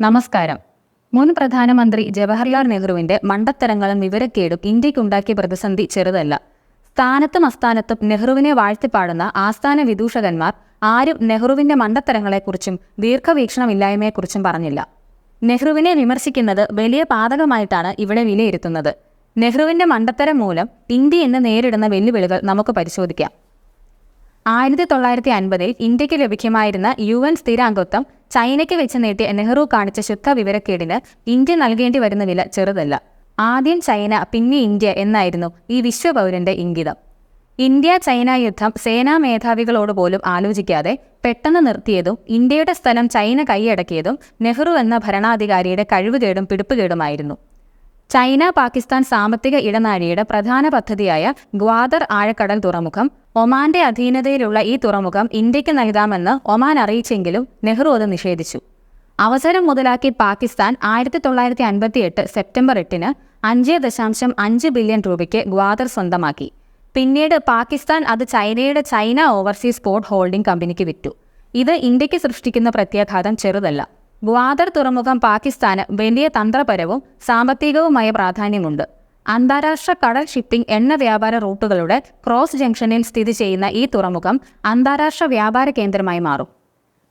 നമസ്കാരം. മുൻ പ്രധാനമന്ത്രി ജവഹർലാൽ നെഹ്റുവിന്റെ മണ്ടത്തരങ്ങളും വിവരക്കേടും ഇന്ത്യക്കുണ്ടാക്കിയ പ്രതിസന്ധി ചെറുതല്ല. സ്ഥാനത്തും അസ്ഥാനത്തും നെഹ്റുവിനെ വാഴ്ത്തിപ്പാടുന്ന ആസ്ഥാന വിദൂഷകന്മാർ ആരും നെഹ്റുവിന്റെ മണ്ടത്തരങ്ങളെക്കുറിച്ചും ദീർഘവീക്ഷണമില്ലായ്മയെക്കുറിച്ചും പറഞ്ഞില്ല. നെഹ്റുവിനെ വിമർശിക്കുന്നത് വലിയ പാതകമായിട്ടാണ് ഇവിടെ വിലയിരുത്തുന്നത്. നെഹ്റുവിന്റെ മണ്ടത്തരം മൂലം ഇന്ത്യ ഇന്ന് നേരിടുന്ന വെല്ലുവിളികൾ നമുക്ക് പരിശോധിക്കാം. ആയിരത്തി തൊള്ളായിരത്തി അൻപതിൽ ഇന്ത്യയ്ക്ക് ലഭ്യമായിരുന്ന യു എൻ സ്ഥിരാംഗത്വം ചൈനയ്ക്ക് വെച്ച് നീട്ടിയ നെഹ്റു കാണിച്ച ശുദ്ധ വിവരക്കേടിന് ഇന്ത്യ നൽകേണ്ടി വരുന്ന വില ചെറുതല്ല. ആദ്യം ചൈന പിന്നെ ഇന്ത്യ എന്നായിരുന്നു ഈ വിശ്വപൗരന്റെ ഇംഗിതം. ഇന്ത്യ ചൈന യുദ്ധം സേനാ മേധാവികളോട് പോലും ആലോചിക്കാതെ പെട്ടെന്ന് നിർത്തിയതും ഇന്ത്യയുടെ സ്ഥലം ചൈന കൈയടക്കിയതും നെഹ്റു എന്ന ഭരണാധികാരിയുടെ കഴിവുകേടും പിടിപ്പുകേടുമായിരുന്നു. ചൈന പാകിസ്ഥാൻ സാമ്പത്തിക ഇടനാഴിയുടെ പ്രധാന പദ്ധതിയായ ഗ്വാദർ ആഴക്കടൽ തുറമുഖം ഒമാന്റെ അധീനതയിലുള്ള ഈ തുറമുഖം ഇന്ത്യയ്ക്ക് നൽകാമെന്ന് ഒമാൻ അറിയിച്ചെങ്കിലും നെഹ്റു അത് നിഷേധിച്ചു. അവസരം മുതലാക്കി പാകിസ്ഥാൻ ആയിരത്തി തൊള്ളായിരത്തി അൻപത്തി എട്ട് സെപ്റ്റംബർ എട്ടിന് അഞ്ച് ദശാംശം അഞ്ച് ബില്യൺ രൂപയ്ക്ക് ഗ്വാദർ സ്വന്തമാക്കി. പിന്നീട് പാകിസ്ഥാൻ അത് ചൈനയുടെ ചൈന ഓവർസീസ് പോർട്ട് ഹോൾഡിംഗ് കമ്പനിക്ക് വിറ്റു. ഇത് ഇന്ത്യയ്ക്ക് സൃഷ്ടിക്കുന്ന പ്രത്യാഘാതം ചെറുതല്ല. ഗ്വാദർ തുറമുഖം പാകിസ്ഥാന് വലിയ തന്ത്രപരവും സാമ്പത്തികവുമായ പ്രാധാന്യമുണ്ട്. അന്താരാഷ്ട്ര കടൽ ഷിപ്പിംഗ് എണ്ണ വ്യാപാര റൂട്ടുകളുടെ ക്രോസ് ജംഗ്ഷനിൽ സ്ഥിതി ചെയ്യുന്ന ഈ തുറമുഖം അന്താരാഷ്ട്ര വ്യാപാര കേന്ദ്രമായി മാറും.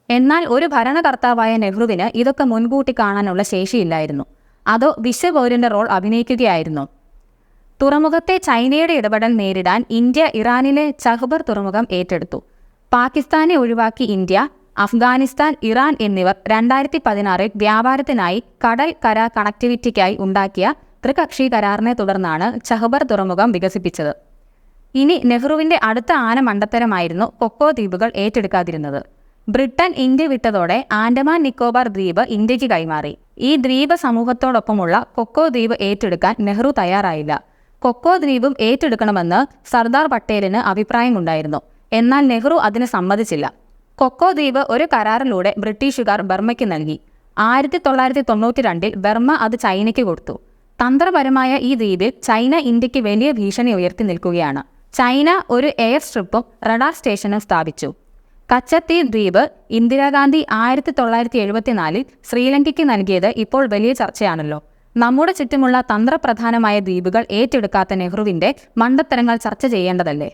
എന്നാൽ ഒരു ഭരണകർത്താവായ നെഹ്റുവിന് ഇതൊക്കെ മുൻകൂട്ടി കാണാനുള്ള ശേഷിയില്ലായിരുന്നു. അതോ വിശ്വപൗരന്റെ റോൾ അഭിനയിക്കുകയായിരുന്നു. തുറമുഖത്തെ ചൈനയുടെ ഇടപെടൽ നേരിടാൻ ഇന്ത്യ ഇറാനിലെ ചഹബർ തുറമുഖം ഏറ്റെടുത്തു. പാകിസ്ഥാനെ ഒഴിവാക്കി ഇന്ത്യ അഫ്ഗാനിസ്ഥാൻ ഇറാൻ എന്നിവർ രണ്ടായിരത്തി പതിനാറിൽ വ്യാപാരത്തിനായി കടൽ കര കണക്ടിവിറ്റിക്കായി ഉണ്ടാക്കിയ ത്രികക്ഷി കരാറിനെ തുടർന്നാണ് ചഹബർ തുറമുഖം വികസിപ്പിച്ചത്. ഇനി നെഹ്റുവിന്റെ അടുത്ത ആന മണ്ടത്തരമായിരുന്നു കൊക്കോ ദ്വീപുകൾ ഏറ്റെടുക്കാതിരുന്നത്. ബ്രിട്ടൻ ഇന്ത്യ വിട്ടതോടെ ആൻഡമാൻ നിക്കോബാർ ദ്വീപ് ഇന്ത്യയ്ക്ക് കൈമാറി. ഈ ദ്വീപ സമൂഹത്തോടൊപ്പമുള്ള കൊക്കോ ദ്വീപ് ഏറ്റെടുക്കാൻ നെഹ്റു തയ്യാറായില്ല. കൊക്കോ ദ്വീപും ഏറ്റെടുക്കണമെന്ന് സർദാർ പട്ടേലിന് അഭിപ്രായമുണ്ടായിരുന്നു. എന്നാൽ നെഹ്റു അതിന് സമ്മതിച്ചില്ല. കൊക്കോ ദ്വീപ് ഒരു കരാറിലൂടെ ബ്രിട്ടീഷുകാർ ബർമ്മയ്ക്ക് നൽകി. ആയിരത്തി തൊള്ളായിരത്തി തൊണ്ണൂറ്റി രണ്ടിൽ ബർമ്മ അത് ചൈനയ്ക്ക് കൊടുത്തു. തന്ത്രപരമായ ഈ ദ്വീപിൽ ചൈന ഇന്ത്യയ്ക്ക് വലിയ ഭീഷണി ഉയർത്തി നിൽക്കുകയാണ്. ചൈന ഒരു എയർ സ്ട്രിപ്പും റഡാർ സ്റ്റേഷനും സ്ഥാപിച്ചു. കച്ചത്തി ദ്വീപ് ഇന്ദിരാഗാന്ധി ആയിരത്തി തൊള്ളായിരത്തി എഴുപത്തിനാലിൽ ശ്രീലങ്കയ്ക്ക് നൽകിയത് ഇപ്പോൾ വലിയ ചർച്ചയാണല്ലോ. നമ്മുടെ ചുറ്റുമുള്ള തന്ത്രപ്രധാനമായ ദ്വീപുകൾ ഏറ്റെടുക്കാത്ത നെഹ്റുവിന്റെ മണ്ടത്തരങ്ങൾ ചർച്ച ചെയ്യേണ്ടതല്ലേ?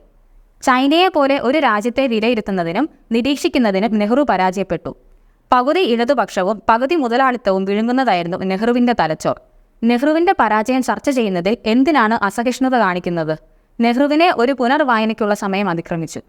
ചൈനയെ പോലെ ഒരു രാജ്യത്തെ വിലയിരുത്തുന്നതിനും നിരീക്ഷിക്കുന്നതിനും നെഹ്റു പരാജയപ്പെട്ടു. പകുതി ഇടതുപക്ഷവും പകുതി മുതലാളിത്തവും വിഴുങ്ങുന്നതായിരുന്നു നെഹ്റുവിന്റെ തലച്ചോർ. നെഹ്റുവിന്റെ പരാജയം ചർച്ച ചെയ്യുന്നതിൽ എന്തിനാണ് അസഹിഷ്ണുത കാണിക്കുന്നത്? നെഹ്റുവിനെ ഒരു പുനർവായനയ്ക്കുള്ള സമയം അതിക്രമിച്ചു.